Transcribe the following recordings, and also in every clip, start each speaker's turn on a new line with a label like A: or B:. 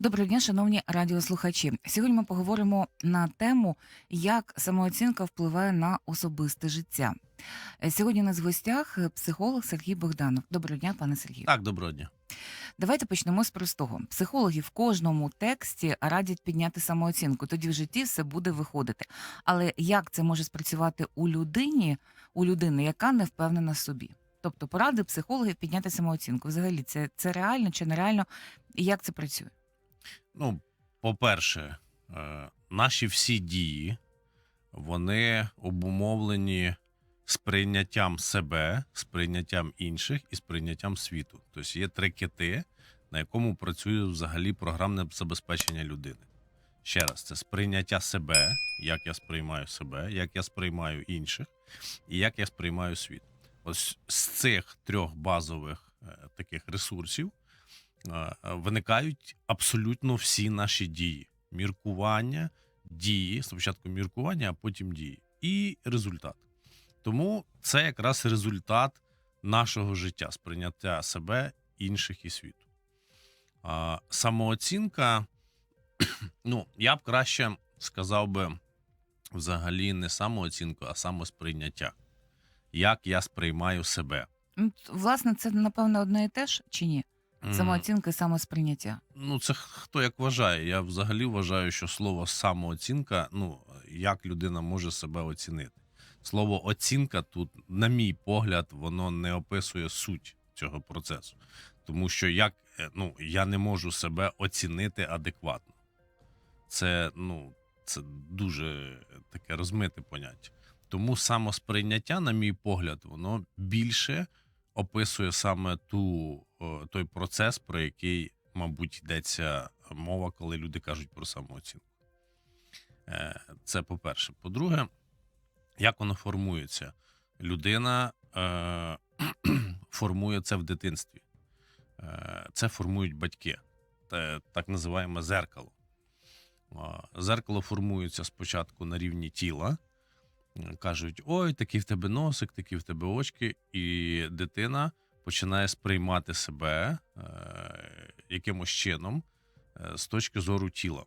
A: Доброго дня, шановні радіослухачі. Сьогодні ми поговоримо на тему, як самооцінка впливає на особисте життя. Е, Сьогодні у нас в гостях е, психолог Сергій Богданов. Доброго дня, пане Сергію.
B: Так, доброго дня.
A: Давайте почнемо з простого. Психологи в кожному тексті радять підняти самооцінку. Тоді в житті все буде виходити. Але як це може спрацювати у людині, у людини, яка не впевнена в собі? Тобто поради психологів підняти самооцінку. Взагалі, це, це реально чи нереально, і як це працює?
B: Ну, по-перше, е, наші всі дії вони обумовлені сприйняттям себе, сприйняттям інших і сприйняттям світу. Тобто є три кити, на якому працює взагалі програмне забезпечення людини. Ще раз, це сприйняття себе, як я сприймаю себе, як я сприймаю інших, і як я сприймаю світ. Ось з цих трьох базових е, таких ресурсів виникають абсолютно всі наші дії: міркування, дії, спочатку міркування, а потім дії, і результат. Тому це якраз результат нашого життя, сприйняття себе, інших і світу. Самооцінка, ну, я б краще сказав би, взагалі не самооцінку, а самосприйняття. Як я сприймаю себе.
A: Ну, Власне, це напевно одне і те ж чи ні? Самооцінка і самосприйняття.
B: Ну, це хто як вважає. Я взагалі вважаю, що слово самооцінка, ну, як людина може себе оцінити. Слово оцінка тут, на мій погляд, воно не описує суть цього процесу. Тому що як, е, ну, я не можу себе оцінити адекватно. Це, ну, це дуже таке розмите поняття. Тому самосприйняття, на мій погляд, воно більше описує саме ту, той процес, про який, мабуть, йдеться мова, коли люди кажуть про самооцінку. Е, Це по-перше. По-друге, як воно формується? Людина е, формує це в дитинстві. Е, Це формують батьки, так називаємо зеркало. Зеркало формується спочатку на рівні тіла. Е, Кажуть: ой, такий в тебе носик, такі в тебе очки, і дитина починає сприймати себе е, якимось чином е, з точки зору тіла.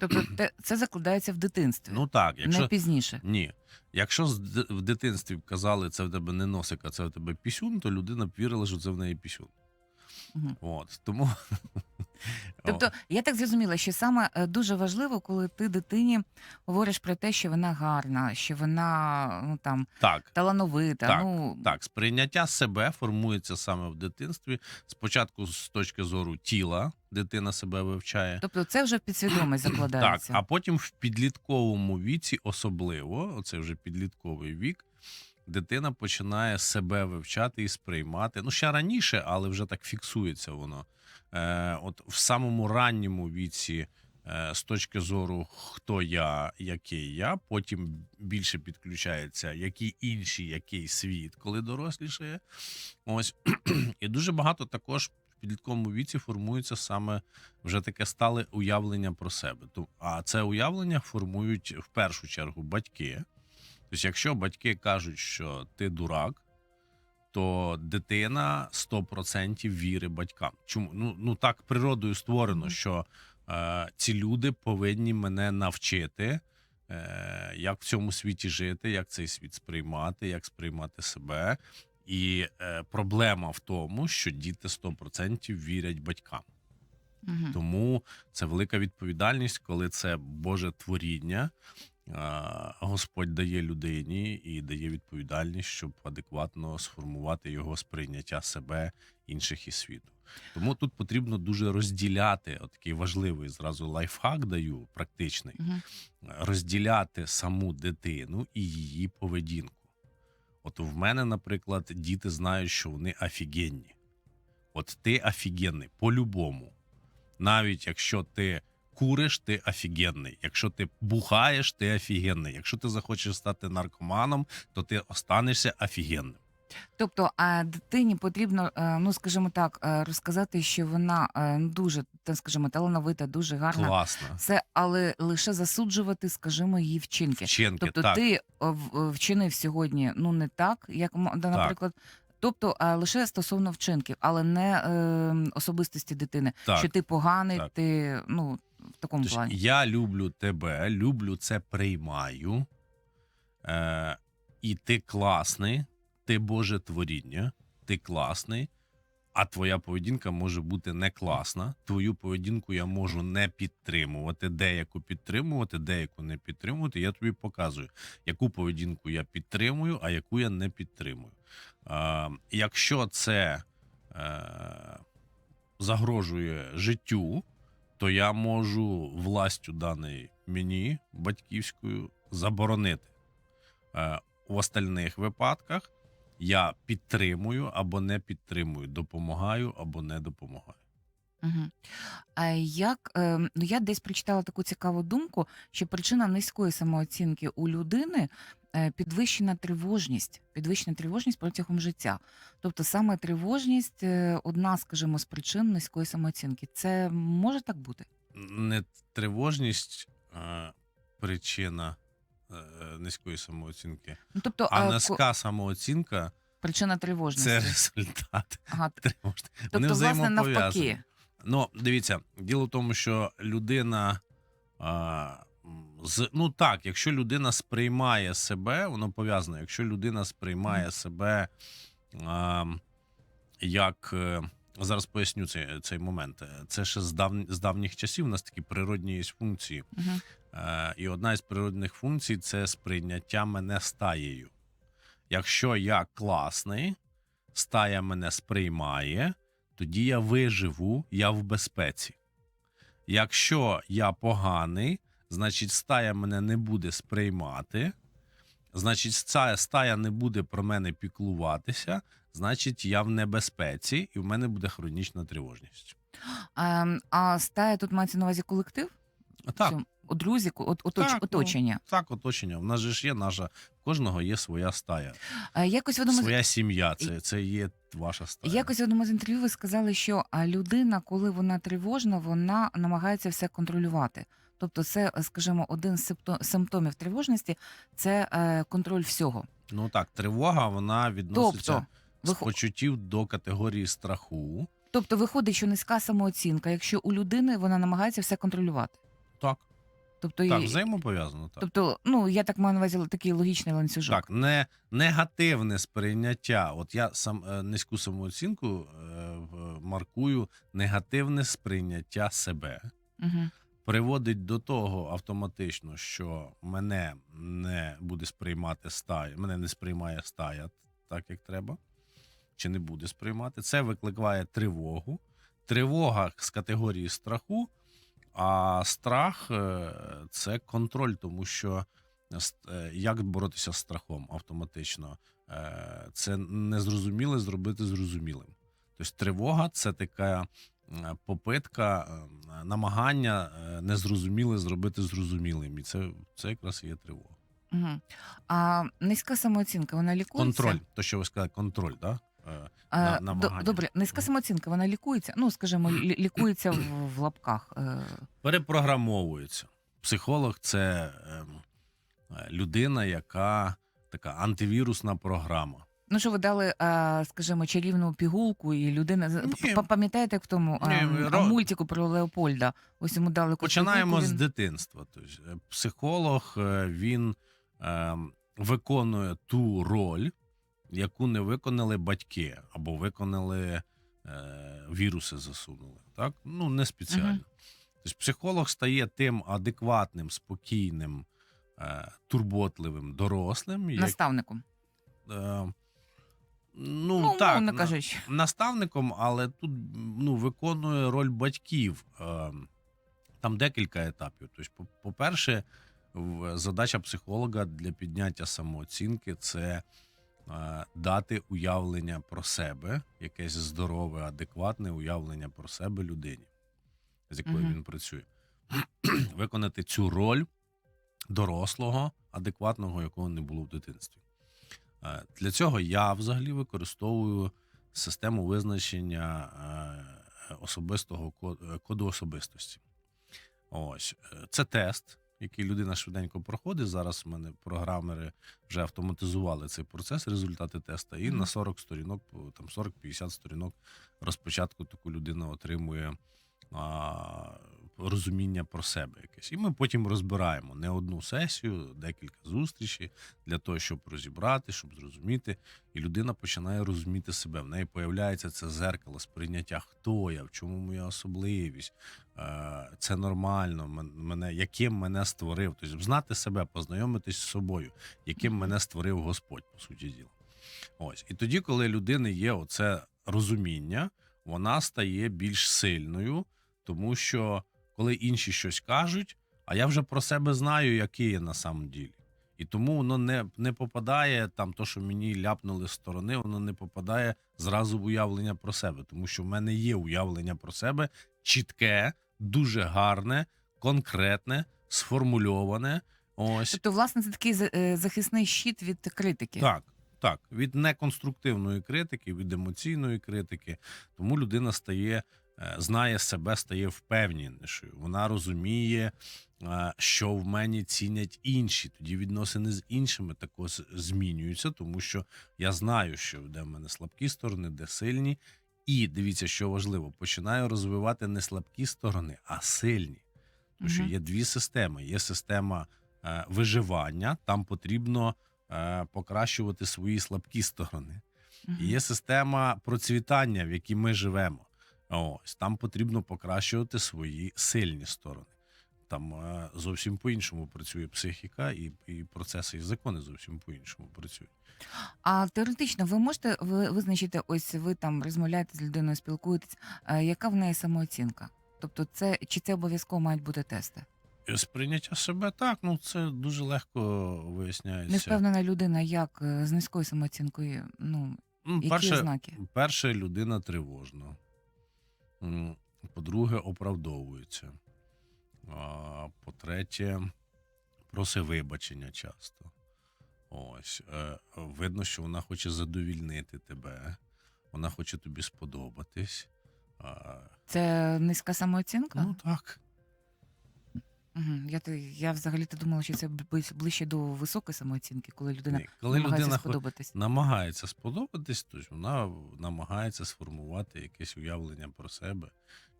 A: Тобто те- це закладається в дитинстві,
B: Ну так, якщо
A: не пізніше.
B: ні, якщо з в дитинстві казали, це в тебе не носик, а це в тебе пісюн, то людина б вірила, що це в неї пісюн.
A: Мгм.
B: От тому
A: Тобто, я так зрозуміла, що саме е, дуже важливо, коли ти дитині говориш про те, що вона гарна, що вона ну там
B: так,
A: талановита.
B: Так,
A: ну
B: Так, сприйняття себе формується саме в дитинстві. Спочатку з точки зору тіла дитина себе вивчає.
A: тобто, це вже в підсвідомість
B: Так,
A: закладається.
B: а потім в підлітковому віці, особливо, оце вже підлітковий вік, дитина починає себе вивчати і сприймати. Ну, ще раніше, але вже так фіксується воно. Е, от в самому ранньому віці. е, З точки зору, хто я, який я, потім більше підключається, які інші, який світ, коли дорослішає. Ось і дуже багато також в підлітковому віці формується саме вже таке стале уявлення про себе. А це уявлення формують в першу чергу батьки. Тобто, якщо батьки кажуть, що ти дурак, то дитина 100% вірить батькам. Чому? Ну, ну так природою створено, що е, ці люди повинні мене навчити, е, як в цьому світі жити, як цей світ сприймати, як сприймати себе. І е, проблема в тому, що діти 100% вірять батькам.
A: Мгм.
B: Тому це велика відповідальність, коли це Боже творіння. Господь дає людині і дає відповідальність, щоб адекватно сформувати його сприйняття себе, інших і світу. Тому тут потрібно дуже розділяти от такий важливий зразу лайфхак даю, практичний,
A: Мгм.
B: розділяти саму дитину і її поведінку. От в мене, наприклад, діти знають, що вони офігенні. От ти офігенний по-любому. Навіть якщо ти куриш, ти офігенний. Якщо ти бухаєш, ти офігенний. Якщо ти захочеш стати наркоманом, то ти останешся офігенним.
A: Тобто, а дитині потрібно, е, ну скажімо так, е, розказати, що вона е, дуже, так скажімо, талановита, дуже гарна.
B: Класно.
A: Все, але лише засуджувати, скажімо, її вчинки.
B: Вчинки,
A: Тобто,
B: так.
A: ти е, в- вчинив сьогодні ну не так, як м- да, наприклад, Тобто лише стосовно вчинків, але не е, особистості дитини.
B: Так.
A: Що ти поганий,
B: так.
A: ти ну в такому
B: Тобто,
A: плані.
B: я люблю тебе, люблю це приймаю. Е, і ти класний, ти Боже творіння, ти класний, а твоя поведінка може бути не класна. Твою поведінку я можу не підтримувати, деяку підтримувати, деяку не підтримувати. Я тобі показую, яку поведінку я підтримую, а яку я не підтримую. Е, якщо це е, загрожує життю, то я можу властю даної мені батьківською заборонити. Е, у остальних випадках я підтримую або не підтримую, допомагаю або не допомагаю.
A: Угу. А як е, ну я десь прочитала таку цікаву думку, що причина низької самооцінки у людини підвищена тривожність, підвищена тривожність протягом життя. Тобто саме тривожність е, одна, скажімо, з причин низької самооцінки. Це може так бути?
B: Не тривожність е, причина е, низької самооцінки,
A: Ну тобто
B: а
A: ко-
B: низька самооцінка
A: причина тривожності.
B: це результат
A: Ага.
B: тривожності. Вони
A: Тобто, власне, навпаки.
B: Ну, дивіться, діло в тому, що людина. А, з, ну так, якщо людина сприймає себе, воно пов'язано. Якщо людина сприймає себе а, як. е, Зараз поясню цей, цей момент. Це ще з, дав, з давніх часів у нас такі природні є функції. Е, і одна із природних функцій це сприйняття мене стаєю. Якщо я класний, стая мене сприймає, тоді я виживу, я в безпеці. Якщо я поганий, значить стая мене не буде сприймати, значить, стая, стая не буде про мене піклуватися, значить, я в небезпеці, і в мене буде хронічна тривожність.
A: А, Ем, а стая тут мається на увазі колектив?
B: Так,
A: друзі, от, оточ,
B: Так, ну,
A: оточення.
B: так, оточення. В нас же ж є наша, в кожного є своя стая.
A: А, якось в одному
B: Своя сім'я, це, це є ваша стая.
A: Якось в одному з інтерв'ю ви сказали, що людина, коли вона тривожна, вона намагається все контролювати. Тобто, це, е, скажімо, один з симптомів тривожності це е, контроль всього.
B: Ну так, тривога вона відноситься
A: Тобто,
B: з
A: вихо-
B: почуттів до категорії страху.
A: тобто виходить, що низька самооцінка, якщо у людини вона намагається все контролювати.
B: Так,
A: Тобто,
B: так,
A: і-
B: взаємопов'язано. Так.
A: тобто, ну я так маю на увазі такий логічний ланцюжок.
B: Так, не негативне сприйняття. От я сам е, низьку самооцінку е, маркую негативне сприйняття себе.
A: Угу.
B: Приводить до того автоматично, що мене не буде сприймати стая, мене не сприймає стая так, як треба, чи не буде сприймати. Це викликає тривогу. Тривога з категорії страху, а страх е, це контроль, тому що е, як боротися з страхом автоматично? Е, Це незрозуміле зробити зрозумілим. Тобто тривога це така е, попитка, е, намагання е, незрозуміле зробити зрозумілим. І це, це якраз є тривога.
A: Угу. А низька самооцінка, вона лікується?
B: Контроль, то що ви сказали, контроль, да? Е,
A: А,
B: на- намагання.
A: Добре, низька самооцінка, вона лікується. Ну, скажімо, лі- лікується в, в лапках. е,
B: перепрограмовується. Психолог це ем, е, людина, яка така антивірусна програма.
A: Ну, що ви дали, а, скажімо, чарівну пігулку, і людина
B: Ні.
A: п- пам'ятаєте, як в тому а,
B: Ні,
A: м,
B: ро-
A: мультику про Леопольда? Ось йому дали якусь
B: Починаємо
A: пігулку,
B: з
A: він-
B: дитинства. Тобто, е, психолог е, він ем, виконує ту роль, яку не виконали батьки, або виконали е, віруси, засунули. Так? Ну, не спеціально.
A: Мгм.
B: Тобто, психолог стає тим адекватним, спокійним, е, турботливим дорослим, як,
A: наставником.
B: е, ну,
A: Ну,
B: так,
A: умовно
B: на-
A: кажучи.
B: наставником, але тут ну, виконує роль батьків. Е, Там декілька етапів. Тобто, по- по-перше, задача психолога для підняття самооцінки це е, дати уявлення про себе, якесь здорове, адекватне уявлення про себе людині, з якою
A: Мгм.
B: він працює. Виконати цю роль дорослого, адекватного, якого не було в дитинстві. Е, Для цього я взагалі використовую систему визначення е, особистого е, коду особистості. Ось це тест, який людина швиденько проходить. Зараз в мене програмери вже автоматизували цей процес, результати теста, і на 40 сторінок, там 40-50 сторінок розпочатку таку людина отримує розуміння про себе якесь. І ми потім розбираємо не одну сесію, декілька зустрічей для того, щоб розібрати, щоб зрозуміти. І людина починає розуміти себе. В неї появляється це зеркало сприйняття, хто я, в чому моя особливість. Е, Це нормально, мене, яким мене створив. Тобто знати себе, познайомитись з собою, яким мене створив Господь, по суті діла. Ось. І тоді, коли людини є оце розуміння, вона стає більш сильною, тому що коли інші щось кажуть, а я вже про себе знаю, який я на самом ділі. І тому воно не, не попадає там, то, що мені ляпнули з сторони, воно не попадає зразу в уявлення про себе, тому що в мене є уявлення про себе чітке, дуже гарне, конкретне, сформульоване. Ось
A: Тобто, власне, це такий е, захисний щит від критики.
B: так, так, від неконструктивної критики, від емоційної критики. Тому людина стає, знає себе, стає впевненішою. Вона розуміє, е, що в мені цінять інші. Тоді відносини з іншими також змінюються, тому що я знаю, що де в мене слабкі сторони, де сильні. І дивіться, що важливо, починаю розвивати не слабкі сторони, а сильні. Тому що є дві системи: є система е, виживання, там потрібно е, покращувати свої слабкі сторони. І є система процвітання, в якій ми живемо. Ось там потрібно покращувати свої сильні сторони. Там е, зовсім по-іншому працює психіка, і, і процеси і закони зовсім по-іншому працюють.
A: А теоретично ви можете ви визначити, ось ви там розмовляєте з людиною, спілкуєтесь, е, яка в неї самооцінка? Тобто, це чи це обов'язково мають бути тести?
B: І сприйняття себе так, ну це дуже легко виясняється.
A: Невпевнена людина, як е, з низькою самооцінкою, ну
B: Ну,
A: які
B: перше,
A: ознаки?
B: Перше, людина тривожна. По-друге, оправдовується. По-третє, просить вибачення часто. Ось. е, Видно, що вона хоче задовільнити тебе, вона хоче тобі сподобатись.
A: Це низька самооцінка?
B: Ну так.
A: Я, я взагалі-то думала, що це бли- ближче до високої самооцінки, коли людина
B: Ні, Коли
A: намагається
B: людина хо-
A: сподобатись.
B: намагається сподобатись, то ж вона намагається сформувати якесь уявлення про себе.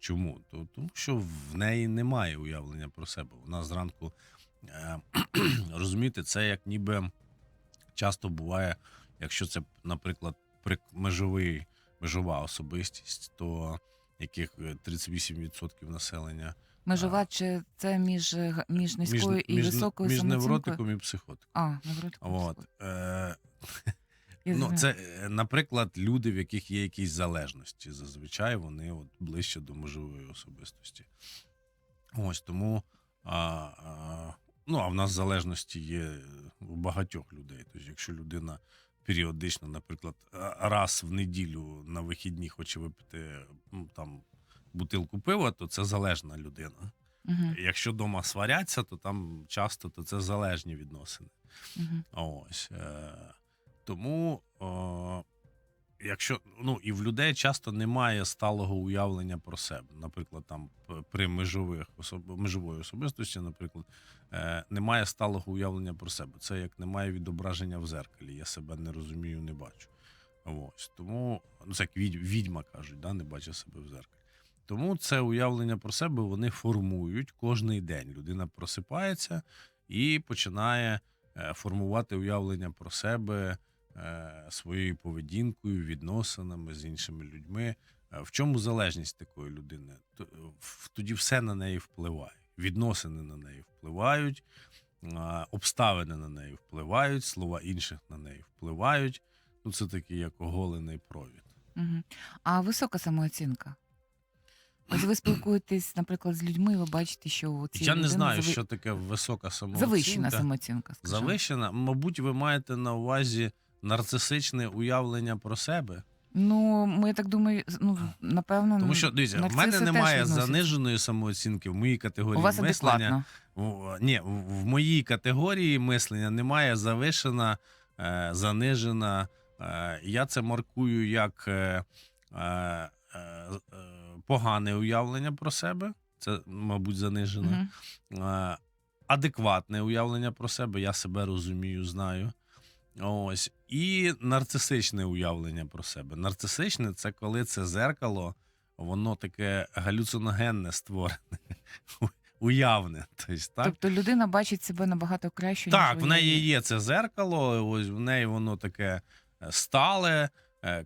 B: Чому? То, тому що в неї немає уявлення про себе. Вона зранку е, розумієте, це як ніби часто буває, якщо це, наприклад, прик- межовий, межова особистість, то яких е, 38% населення
A: Межова чи це між, е, г- між низькою і
B: між,
A: високою
B: між
A: самооцінкою?
B: невротиком і психотиком.
A: А, невротиком.
B: От, е, Ну, це, е, наприклад, люди, в яких є якісь залежності. Зазвичай вони от ближче до межової особистості. Ось тому. А, а, ну, а в нас залежності є у багатьох людей. Тобто, якщо людина періодично, наприклад, раз в неділю на вихідні хоче випити там, бутилку пива, то це залежна людина.
A: Мгм,
B: Якщо вдома сваряться, то там часто то це залежні відносини.
A: мгм.
B: Ось. Е, тому, е, якщо ну і в людей часто немає сталого уявлення про себе. Наприклад, там при межових особ... межової особистості, наприклад, е, немає сталого уявлення про себе. Це як немає відображення в зеркалі. Я себе не розумію, не бачу. Ось. Тому, ну це як відь- відьма кажуть, да, не бачить себе в зеркалі. Тому це уявлення про себе вони формують кожний день. Людина просипається і починає е, формувати уявлення про себе е, своєю поведінкою, відносинами з іншими людьми. Е, В чому залежність такої людини? Тоді все на неї впливає. Відносини на неї впливають, обставини на неї впливають, слова інших на неї впливають. Ну, це такий як оголений провід.
A: Мгм. А висока самооцінка? Ось ви спілкуєтесь, наприклад, з людьми, і ви бачите, що у цієї
B: Я не
A: людини
B: знаю,
A: зави-
B: що таке висока самооцінка.
A: завищена самооцінка. скажімо.
B: Завищена, мабуть, ви маєте на увазі нарцисичне уявлення про себе.
A: Ну, ми так думаю, з- ну напевно,
B: Тому що дивіться, в
A: нарциси
B: мене
A: теж
B: немає
A: відносяться.
B: заниженої самооцінки в моїй категорії
A: у вас
B: мислення.
A: адекватно.
B: В- Ні, в в моїй категорії мислення немає завишена, е, занижена. Е, я це маркую як е, е, е, е, погане уявлення про себе. Це, мабуть, занижена.
A: Мгм.
B: Е, адекватне уявлення про себе, я себе розумію, знаю. Ось. І нарцисичне уявлення про себе. Нарцисичне це коли це зеркало, воно таке галюциногенне створене, уявне. Тобто, так?
A: Тобто людина бачить себе набагато краще,
B: Так,
A: ніж
B: в неї є це зеркало, ось в неї воно таке е, стале,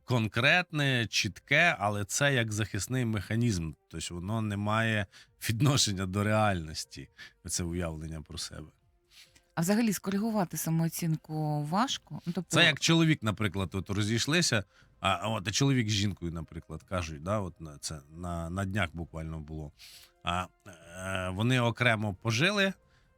B: конкретне, чітке, але це як захисний механізм. Тобто воно не має відношення до реальності, це уявлення про себе.
A: А взагалі скоригувати самооцінку важко. Ну, тобто,
B: Це як чоловік, наприклад, от розійшлися. А а от а чоловік з жінкою, наприклад, кажуть, да, от на це на, на днях буквально було. А е, вони окремо пожили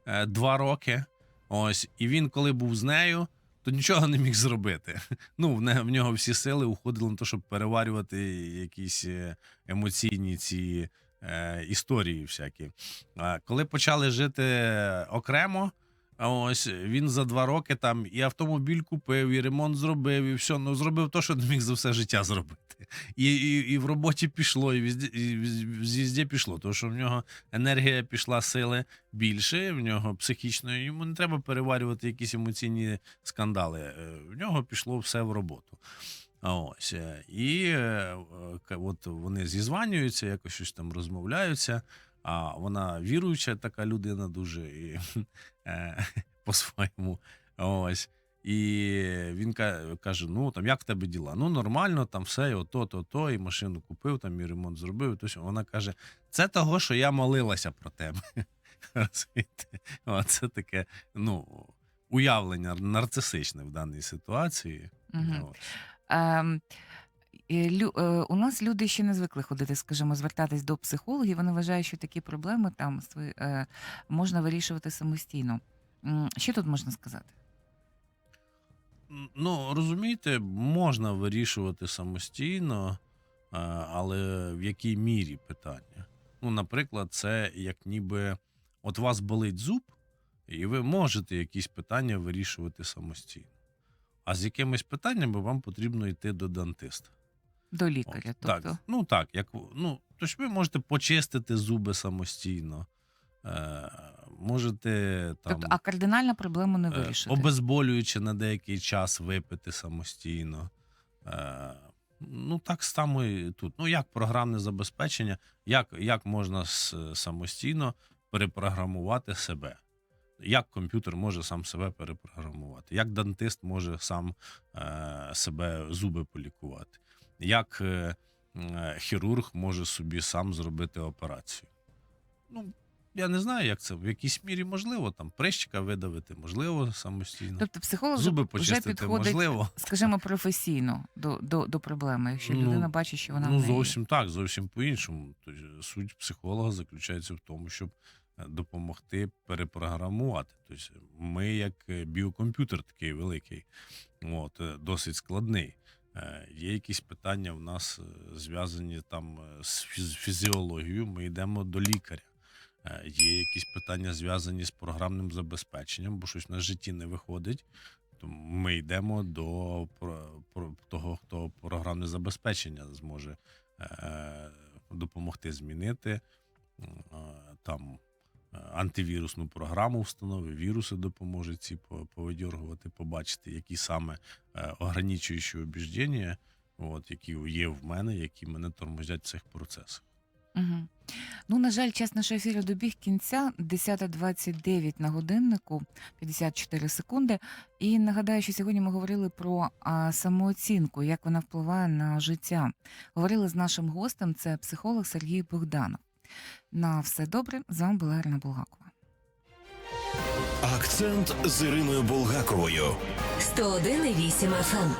B: е, два роки. Ось, і він, коли був з нею, то нічого не міг зробити. Ну, в, не, в нього всі сили уходили на те, щоб переварювати якісь е, емоційні ці е, історії всякі. Е, коли почали жити окремо. А ось він за два роки там і автомобіль купив, і ремонт зробив, і все. Ну зробив те, що не міг за все життя зробити. І, і, і в роботі пішло, і везде, і везде пішло. Тому що в нього енергія пішла сили більше, в нього психічної. Йому не треба переварювати якісь емоційні скандали. Е, В нього пішло все в роботу. Ось е, і е, е, от вони зізванюються, якось щось там розмовляються. А вона віруюча така людина дуже і, е, по-своєму. Ось. І він каже: ну там як в тебе діла? Ну, нормально, там все, і ото, то, то, і машину купив, там і ремонт зробив. То, вона каже: це того, що я молилася про тебе. О, Це таке, ну, уявлення нарцисичне в даній ситуації.
A: Мгм.
B: Ось.
A: У нас люди ще не звикли ходити, скажімо, звертатись до психологів. Вони вважають, що такі проблеми там е, можна вирішувати самостійно. Що тут можна сказати?
B: Ну, розумієте, можна вирішувати самостійно, але в якій мірі питання? Ну, наприклад, це як ніби от вас болить зуб, і ви можете якісь питання вирішувати самостійно. А з якимись питаннями вам потрібно йти до дантиста.
A: До
B: От,
A: лікаря.
B: так,
A: Тобто,
B: ну так, як ну, тож ви можете почистити зуби самостійно, е, можете там
A: тобто, а кардинальна проблему не
B: е,
A: вирішити.
B: обезболюючи на деякий час випити самостійно. Е, Ну, так само і тут. Ну, як програмне забезпечення, як, як можна с- самостійно перепрограмувати себе? Як комп'ютер може сам себе перепрограмувати? Як дантист може сам е, себе зуби полікувати? Як е, е, хірург може собі сам зробити операцію? Ну, я не знаю, як це. В якійсь мірі можливо, там прищика видавити, можливо, самостійно.
A: Тобто психолог вже-
B: Зуби
A: вже
B: почистити
A: підходить,
B: можливо.
A: скажімо, професійно до, до, до проблеми, якщо
B: Ну,
A: людина бачить, що вона
B: ну,
A: неї
B: зовсім так, зовсім по-іншому. Тобто, суть психолога заключається в тому, щоб е, допомогти перепрограмувати. Тобто, ми, як біокомп'ютер такий великий, от, досить складний. Е, Є якісь питання в нас е, зв'язані там е, з фіз- фізіологією, ми йдемо до лікаря. Є якісь питання зв'язані з програмним забезпеченням, бо щось на житті не виходить. То ми йдемо до того, хто програмне забезпечення зможе допомогти змінити. Там антивірусну програму встановив, віруси допоможуть ці по- повидьоргувати, побачити, які саме е, ограничуючі убіждення, от, які є в мене, які мене тормозять в цих процесах.
A: Угу. Ну, на жаль, час нашого ефіру добіг кінця. 10.29 на годиннику, 54 секунди. І нагадаю, що сьогодні ми говорили про а, самооцінку, як вона впливає на життя. Говорили з нашим гостем, це психолог Сергій Богданов. На все добре. З вами була Ірина Булгакова.
C: Акцент з Іриною Булгаковою.
D: 101,8 FM.